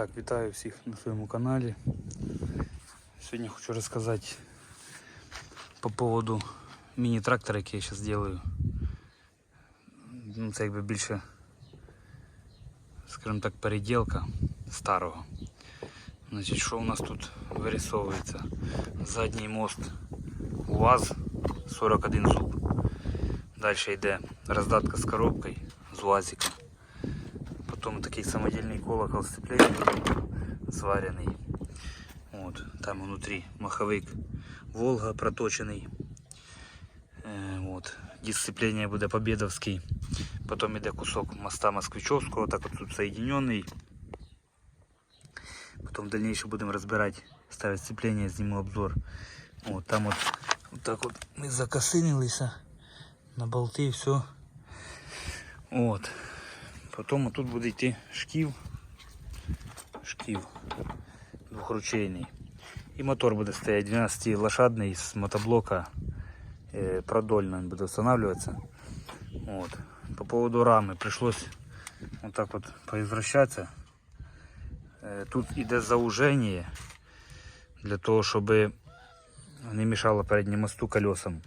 Так, вітаю всіх на своєму каналі. Сьогодні хочу розказати по поводу міні-трактора, який я зараз роблю. Ну, це якби більше, скажімо так, переділка старого. Значить, що у нас тут вирисовується? Задній мост УАЗ 41 зуб. Далі йде роздатка з коробкою з УАЗика. Потом такий самодельный колокол сцепления сваренный. Вот, там внутри маховик Волга проточений. Е, вот. Диск сцепления буде Победовський. Потом іде кусок моста Москвичевського, так от тут соединенный. Потом в дальнейшем будем разбирать, ставить сцепление, сниму обзор. Вот, там вот, вот так вот мы закосынились на болты, все. Вот. Потім тут буде йти шків. Шків двохручейний. І мотор буде стояти 12 лошадний з мотоблока е, продольно він буде встановлюватися. Вот. По поводу рами пришлось вот так вот поизвращаться. Е, Тут іде зауження для того, щоб не мешало передньому мосту колесам.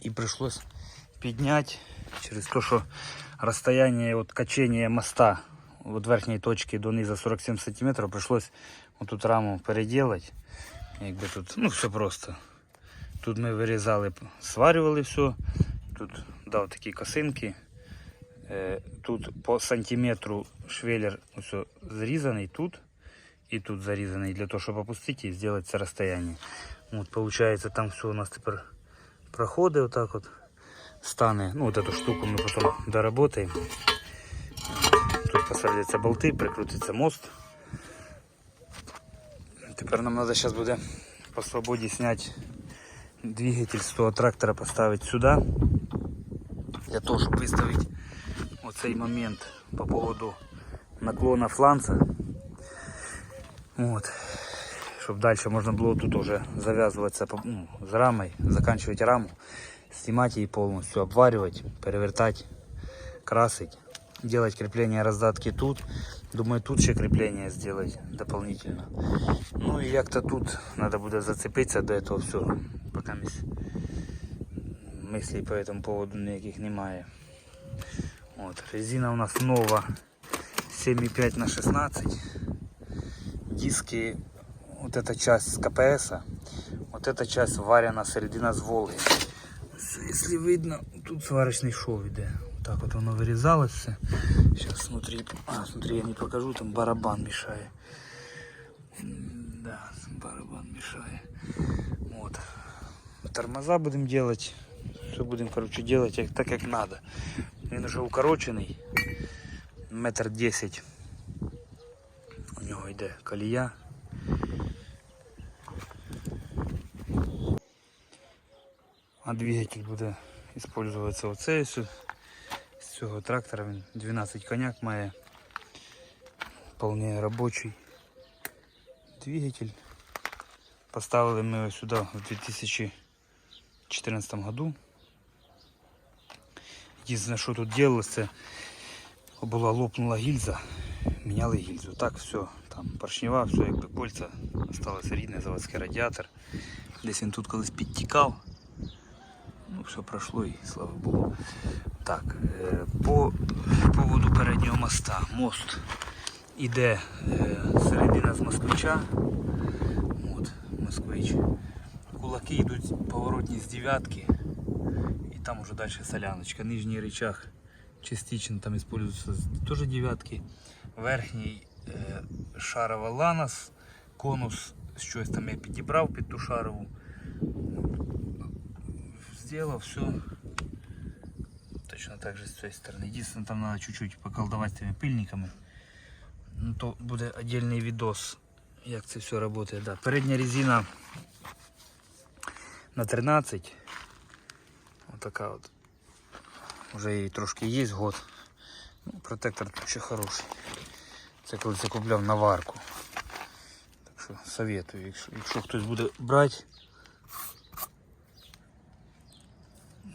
І пришлось підняти через те, що расстояние от качения моста от верхней точки до низа 47 сантиметров пришлось вот тут раму переделать. Якби тут, ну все просто. Тут ми вирізали, сварювали все. Тут дав такі косинки. Е, Тут по сантиметру швеллер все зрізаний тут і тут зарізаний для того, щоб опустити і зробити це розстояние. От, получается, там все у нас тепер проходить отак от стане. Ну, вот эту штуку мы потом доработаем. Тут посадяться болти, прикрутиться мост. Тепер нам надо сейчас буде по свободі зняти двигатель з того трактора, поставити сюди. Для того, щоб виставити оцей момент по поводу наклона фланца. Вот. Щоб далі можна було тут уже зав'язуватися по- ну, з рамою, заканчивать раму, снимать її повністю, обварювати, перевертати, красить, делать крепление раздатки тут. Думаю, тут ще крепление сделать дополнительно. Ну і як-то тут надо буде зацепитися до этого всього. Пока міс... мислей по этому поводу ніяких немає. От, резина у нас нова 7,5 на 16. Диски, вот эта часть с КПС, вот эта часть варена середина з Волги. Ось, Если видно, тут сварочный шов іде. Так вот воно вирізалось все. Сейчас смотри, а, смотри, я не покажу, там барабан мешает. М, Да, барабан мешает. Вот. Тормоза будем делать. Все будем, короче, делать як- так, как надо. Він уже укорочений. Метр десять. У нього йде колія. А двигатель буде використовуватися оцей ось. З цього трактора він 12 коняк має. Вполне робочий двигатель. Поставили ми його сюди в 2014 году. Єдине, що тут делалось, це була лопнула гільза, міняли гільзу. Так, все, там поршнева, все, якби кольця, осталось рідний заводський радіатор. Десь він тут колись підтікав. Ну, все пройшло і слава Богу. Так, е, по поводу переднього моста. Мост іде е, середина з москвича. От, москвич. Кулаки йдуть поворотні з дев'ятки. І там уже далі соляночка. Нижній рычаг частично там используются теж дев'ятки. Верхній е, шарова ланос, конус щось там я підібрав під ту шарову. Сделал все. Точно так же с той стороны. Единственное, там надо чуть-чуть поколдовать этими пыльниками. Ну, то буде отдельный видос, як це все работает. Да. Передня резина на 13. Вот такая вот. Уже їй трошки є год. Ну, протектор ще хороший. Це коли це купляв на варку. Так що советую, якщо, якщо хтось буде брати,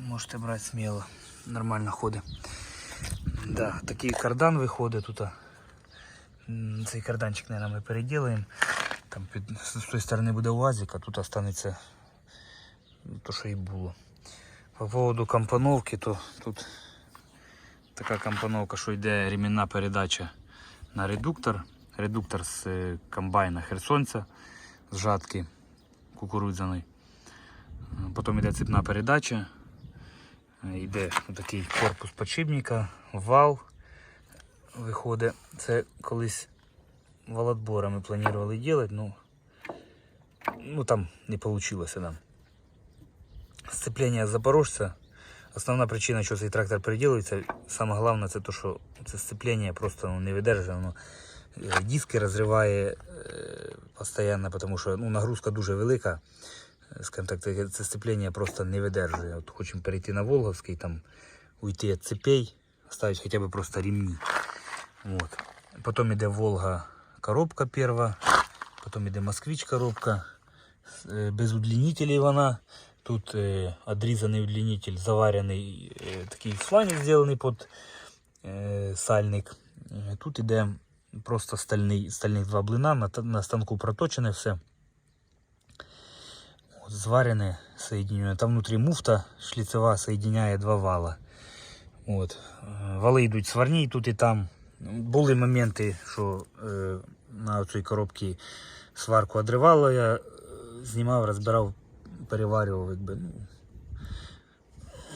можете брати сміло. Нормально ходить. Да, такий кардан виходить тут. м, цей карданчик, наверное, ми переділаємо. Там під, з з тої сторони буде УАЗик, а тут останеться то, що і було. По поводу компоновки, то тут така компоновка, що йде ремінна передача на редуктор. Редуктор з е, комбайна Херсонця з жатки кукурудзяної. Е, Потім йде цепна передача. Е, Йде такий корпус подшипника, вал виходить. Це колись валотбора ми планували робити, ну, ну там не вийшло нам. Сцеплення Запорожця. Основна причина, що цей трактор переділується, саме головне, це те, що це сцеплення просто ну, не видержує. Воно е, диски розриває е, постійно, тому що ну, нагрузка дуже велика. Е, Скажімо так, це, це сцеплення просто не видержує. От хочемо перейти на Волговський, там уйти від цепей, ставити хоча б просто ремні. Вот. Потім йде Волга коробка перша, потім йде Москвич коробка. Е, Без удлінителей вона. Тут е, одрізаний удлінитель, заварений е, такий фланець зроблений під е, сальник. Е, Тут іде просто стальний, стальних два блина, на, та- на станку проточене все. От, зварене соєдинює. Там внутрі муфта шліцева соєдиняє два вала. От. Е, Вали йдуть сварні тут і там. Були моменти, що е, на цій коробці сварку одривало, я знімав, розбирав, переварював. Якби, ну,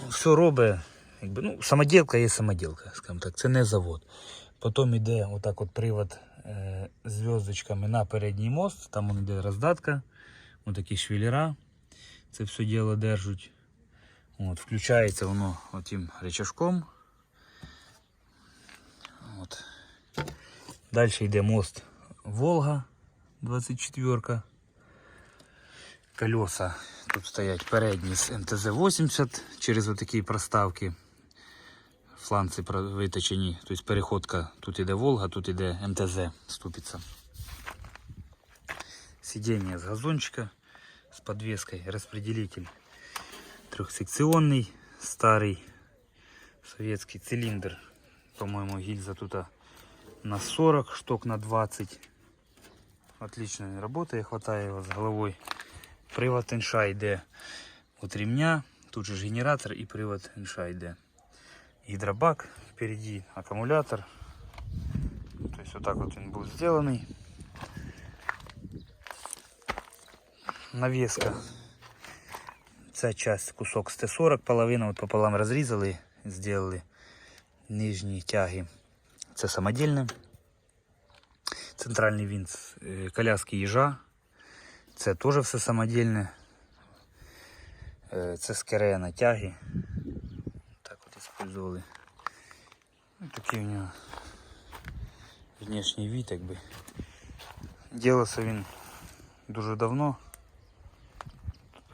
все робить. Якби, ну, самоділка є самоділка, скажімо так, це не завод. Потім йде отак от привод е, зв'язочками на передній мост, там йде роздатка, отакі швеллера. Це все діло держать. От, включається воно отим речашком. От. Далі йде мост Волга 24. Колеса тут стоять передні з МТЗ-80 через отакі проставки. Фланці про- виточені, тобто переходка. Тут іде Волга, тут іде МТЗ ступиться. Сидіння з газончика з подвеской, розпределитель трехсекционный, старый советский цилиндр. По-моему, гильза тут на 40, штук на 20. Отлично він работає, хватає його з головою. Привод інша йде от ремня, тут же ж генератор і привод інша йде. Гідробак впереді, акумулятор. Тобто отак от він був зроблений. Навеска Ця часть кусок з Т-40, половина от пополам розрізали, зробили нижні тяги. Це самодільне. Центральний винт е, коляски їжа. Це теж все самодільне. Е, Це скерея на тяги. Так от использовали. Ну, такий у нього внешній вид, якби. Ділося він дуже давно.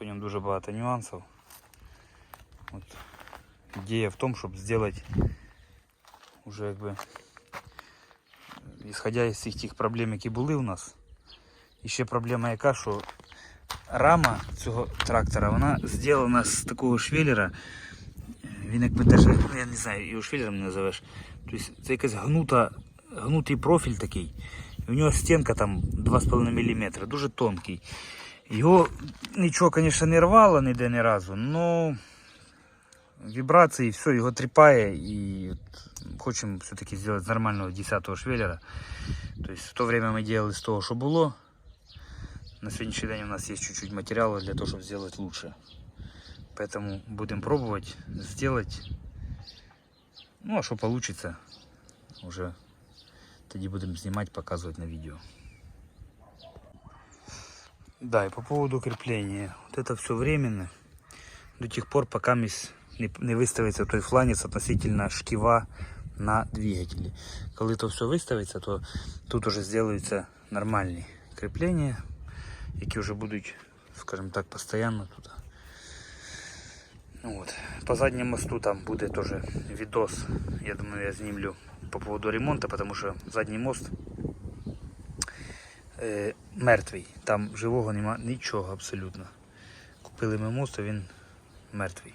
По ньому дуже багато нюансів. От. Ідея в тому, щоб зробити уже якби ісходя із всіх тих проблем, які були у нас. І ще проблема яка, що рама цього трактора, вона зроблена з такого швеллера. Він якби даже, ну я не знаю, його швеллером не називеш. Тобто це якась гнута, гнутий профіль такий. І у нього стінка там 2,5 мм, дуже тонкий. Його нічого, звісно, не рвало ніде ні разу, але вібрації, все, його тріпає і от хочемо все-таки зробити з нормального 10-го швеллера. Тобто в то время ми робили з того, що було. На сьогоднішній день у нас є чуть-чуть матеріалу для того, щоб зробити лучше. Поэтому будемо пробувати зробити. Ну, а що вийде, вже тоді будемо знімати, показувати на відео. Да, и по поводу крепления. Вот это все временно. До тех пор, пока міс- не, не виставиться той фланець относительно шківа на двигателі. Коли то все виставиться, то тут уже зроблються нормальні кріплення, які вже будуть, скажімо так, постійно тут. Ну Вот. По заднему мосту там буде теж відос. Я думаю, я знімлю по поводу ремонту, потому що задній мост е, мертвий. Там живого нема нічого абсолютно. Купили ми мост, а він мертвий.